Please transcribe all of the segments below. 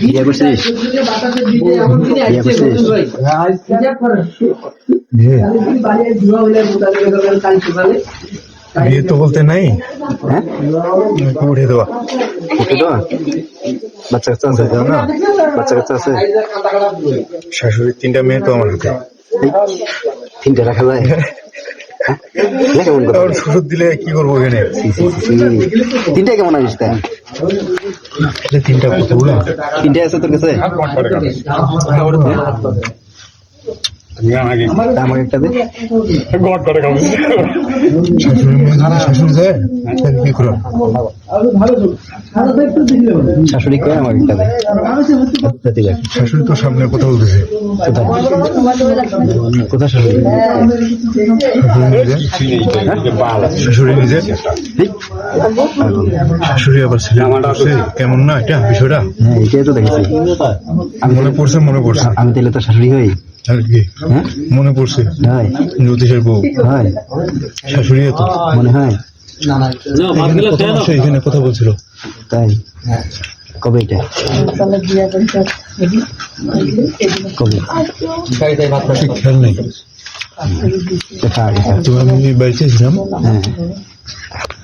বিয়ে করছিস বিয়ে করছিস বিয়ে তো বলতে নাই। হ্যাঁ? উঠে দেওয়া। উঠে দেওয়া? বাচ্চা কাচ্চা আছে? না। বাচ্চা কাচ্চা আছে? শাশুড়ির তিনটা মেয়ে তো আমার হাতে। তিনটে রাখা যায়? শ্বশুর দিলে কি করব এখানে? তিনটা কেমন আনিস তাই এটা তিনটা তিনটে আছে তোর কাছে? তা একটা দে। শাশুড়ি মেয়ে শাশুড়ি যায় কি করো শাশুড়ি কয়ে আমার একটা দে? আছে শাশুড়ি তো সামনে কথা বলতেছে কোথায়? শাশুড়ি? শাশুড়ি নিজে? শাশুড়ি নিজে এই, শাশুড়ি আবার ছেলে কেমন না এটা বিষয়টা? হ্যাঁ এটাই তো দেখেছি। আমি মনে পড়ছে মনে পড়ছে। আমি তাহলে তো শাশুড়ি হই। আর কি? হ্যাঁ? মনে পড়ছে। হয় জ্যোতিষের বউ। হয় শাশুড়ি তো। মনে হয়। এখানে কথা বলছিল। তাই? কবে এটা? কবে? ঠিক খেয়াল নেই। আমি বাড়িতে ছিলাম। হ্যাঁ।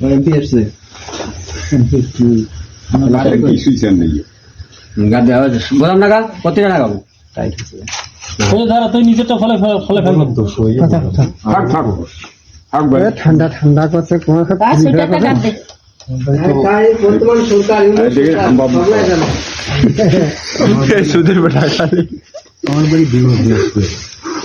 কিন্তু সাপোর্ট দিই না না ভাতটা খেয়ে নাও এই আস্তাতে করে হলো দেখি আছে তো আমি তো তোমার মার নুন কুসুম না পায় তোমার বাপ গট করে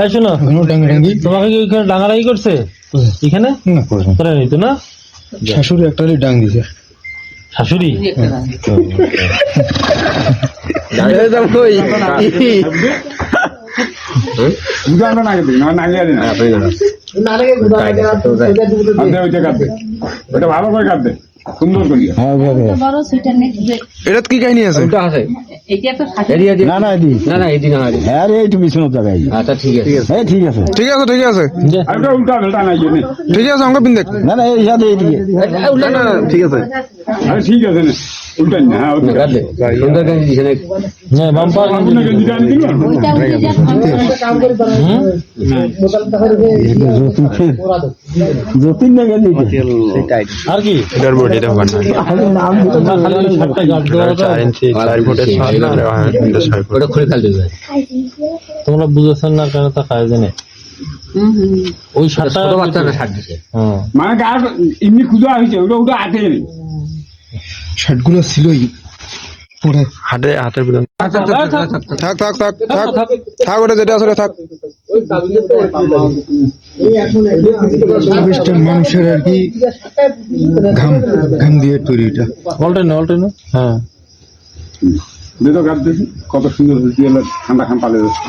এই শোনো তোমাকে কি ওইখানে ডাঙারাই করছে? এখানে? না করে না। নিত না? শাশুড়ি একটা ডাং দিছে শাশুড়ি? ভালো করে কাট দে সুন্দর করিয়া বড় সুইটার নেই এটা কি কাহিনী আছে? আছে। না না এদি না না এদিন আমার হ্যাঁ রে একটু বিছানোর জায়গায়। আচ্ছা ঠিক আছে। এই ঠিক আছে। ঠিক আছে ঠিক আছে। আর উল্টা ভেল্টা নাই ঠিক আছে আমাকে পিন দেখ। না না এই সাথে এইদিকে। না না না, ঠিক আছে। আরে ঠিক আছে না। উল্টাই না হ্যাঁ ওটা দে সুন্দর গান দিছে না। বাম্পার। আপনার গেঞ্জিটা আনি দিল ওইটা উঠে যা যতীন না গেলি আর কি? এটার বডি দেখো নাম না, খালি ওই শার্টটা গার্ড দেওয়া হতো। ইঞ্চি 4 হয় 6 ফুট ওটা খুলে কাল দেবে তোমরা বুঝেছেন না কেন তা খায় জানে হুম হুম ওই ছাড় দিছে হ্যাঁ। মানে গাছ এমনি খুঁজা হয়েছে ওটা ওটা আটে শার্টগুলো ছিলই পরে। হাতে হাতের ভিতর থাক থাক থাক থাক থাক ওটা যেটা আসলে থাক। মানুষের আর কি ঘাম ঘাম দিয়ে তৈরি এটা। হ্যাঁ। দেখো গাছ দেখি কত সুন্দর এলো ঠান্ডা খান পালে যাচ্ছে।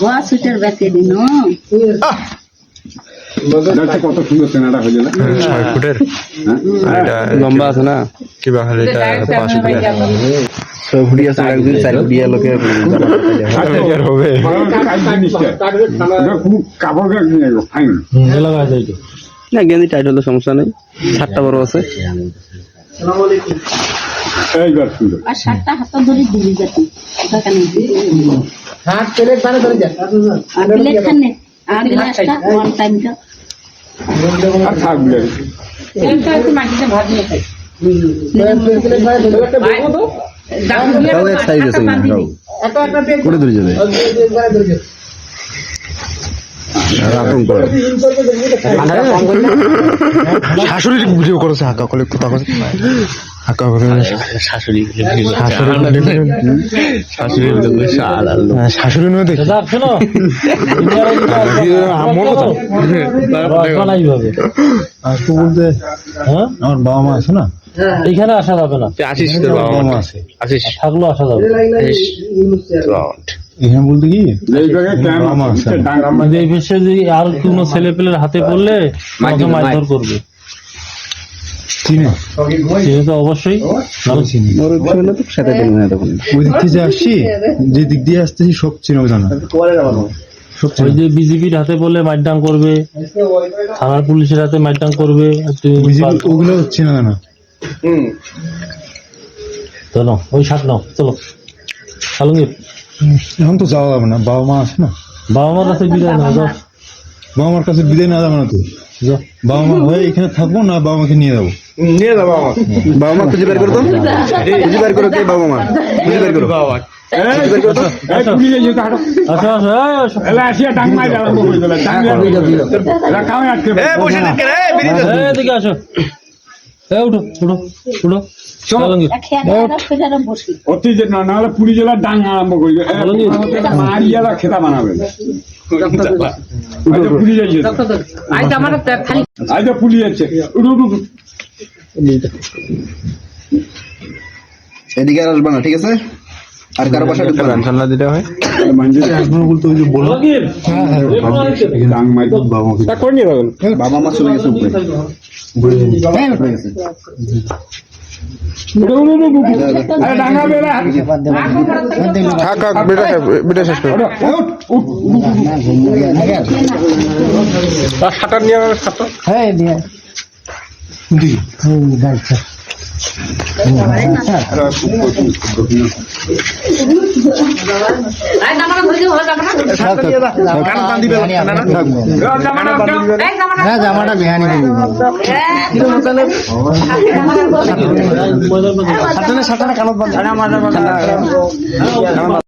গোয়া সুইটার ব্যাকে দিন দেখছ কত সুন্দর চেনাটা হয়ে গেল। ছয় ফুটের। হ্যাঁ। লম্বা আছে না? কিবা হলে এটা পাঁচ ফুটের। ছয় ফুটি আছে একদিন চার ফুটি লোকে হবে। কাজ জিনিসটা। ওটা কাপড় ফাইন না গেঞ্জি টাইট হলে সমস্যা নেই। সাতটা বড় আছে। করে ধরে যাবে প্লেট বারে ধরে যা আতঙ্ক করে শাশুড়ির ভিডিও করেছে হাকা কলে কথা কথা হাকা করে শাশুড়ি শাশুড়ি শাশুড়ি নয় দেখি। আমার কথা রসমালাই এইভাবে আজকে বলতে হ্যাঁ? আমার বাবা মা আছে না? এইখানে আসা যাবে না। আসিস তোর বাবা মা আছে। আসিস থাকলেও আসা যাবে। এখানে বলতে কি? এই বিষয়ে যদি আর কোনো ছেলে পেলের হাতে পড়লে আমাকে মারধর করবে। চিনে চিনি তো অবশ্যই। ভালো চিনি। ওর বিষয় হলে তো সাথে দিন না তখন। ওই দিক থেকে যে আসছি যে দিক দিয়ে আসতেছি সব চিনে জানা। ওই যে বিজেপির হাতে পড়লে মারডাং করবে থানার পুলিশের হাতে মারডাং করবে ওগুলো হচ্ছে না জানা চলো ওই সাত নাও চলো। আলমগীর এখন তো যাওয়া যাবে না বাবা মা আছে না? বাবা মার কাছে বিদায় নাও যাও বাবা মার কাছে বিদায় না যাবে না তো? বাবা মা হয়ে এখানে থাকব না বাবা মাকে নিয়ে যাব? নিয়ে যাব আমার বাবা মা খুঁজে বের করো তো খুঁজে বের করো কে বাবা মা। খুঁজে বের করো। যেতে হাঁটো আসো আসো। উঠো উঠো উঠো। অতি যে না নাহলে পুরী জেলার ডাং আরম্ভ মারিয়ালা খেতা বানাবে। এদিকে আর আসবে না ঠিক আছে? আর কারও বাসা ঢুকবে না। না দিতে হয়। মানজে বলতে ওই যে আইছে? ডাং মাই বাবা মাকে। করে নিয়ে যাবেন। বাবা মা চলে গেছে উপরে। হ্যাঁ, গেছে। বেলা সাঁতার নিয়ে সাঁতার হ্যাঁ দিয়া হইছে হয় জামাটা বিহানি দিবি সাতনে সাতনে কানত বান্ধ